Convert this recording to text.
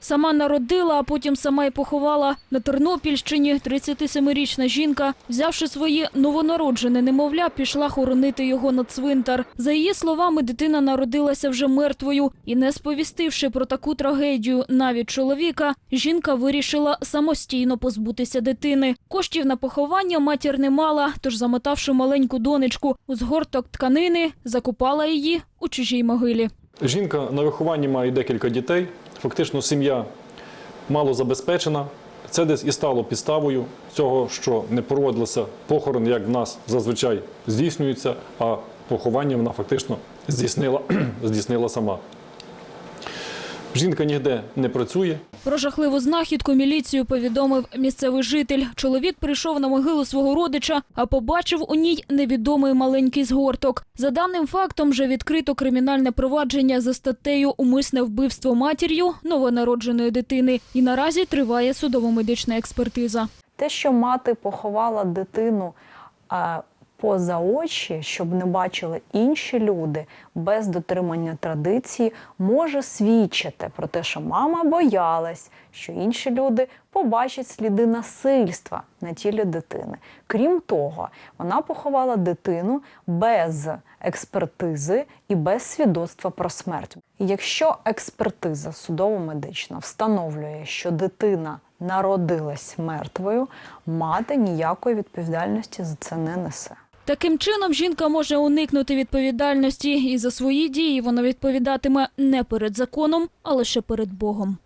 Сама народила, а потім сама й поховала. На Тернопільщині 37-річна жінка, взявши своє новонароджене немовля, пішла хоронити його на цвинтар. За її словами, дитина народилася вже мертвою. І не сповістивши про таку трагедію навіть чоловіка, жінка вирішила самостійно позбутися дитини. Коштів на поховання матір не мала, тож замотавши маленьку донечку у згорток тканини, закопала її у чужій могилі. Жінка на вихованні має декілька дітей. Фактично, сім'я мало забезпечена. Це десь і стало підставою цього, що не проводилися похорон, як в нас зазвичай здійснюється, а поховання вона фактично здійснила, здійснила сама. Жінка ніде не працює, Про жахливу знахідку міліцію повідомив місцевий житель. Чоловік прийшов на могилу свого родича, а побачив у ній невідомий маленький згорток. За даним фактом, вже відкрито кримінальне провадження за статтею Умисне вбивство матір'ю новонародженої дитини. І наразі триває судово-медична експертиза. Те, що мати поховала дитину поза очі, щоб не бачили інші люди без дотримання традиції, може свідчити про те, що мама боялась, що інші люди побачать сліди насильства на тілі дитини. Крім того, вона поховала дитину без експертизи і без свідоцтва про смерть. Якщо експертиза судово-медична встановлює, що дитина народилась мертвою, мати ніякої відповідальності за це не несе. Таким чином, жінка може уникнути відповідальності, і за свої дії вона відповідатиме не перед законом, а лише перед Богом.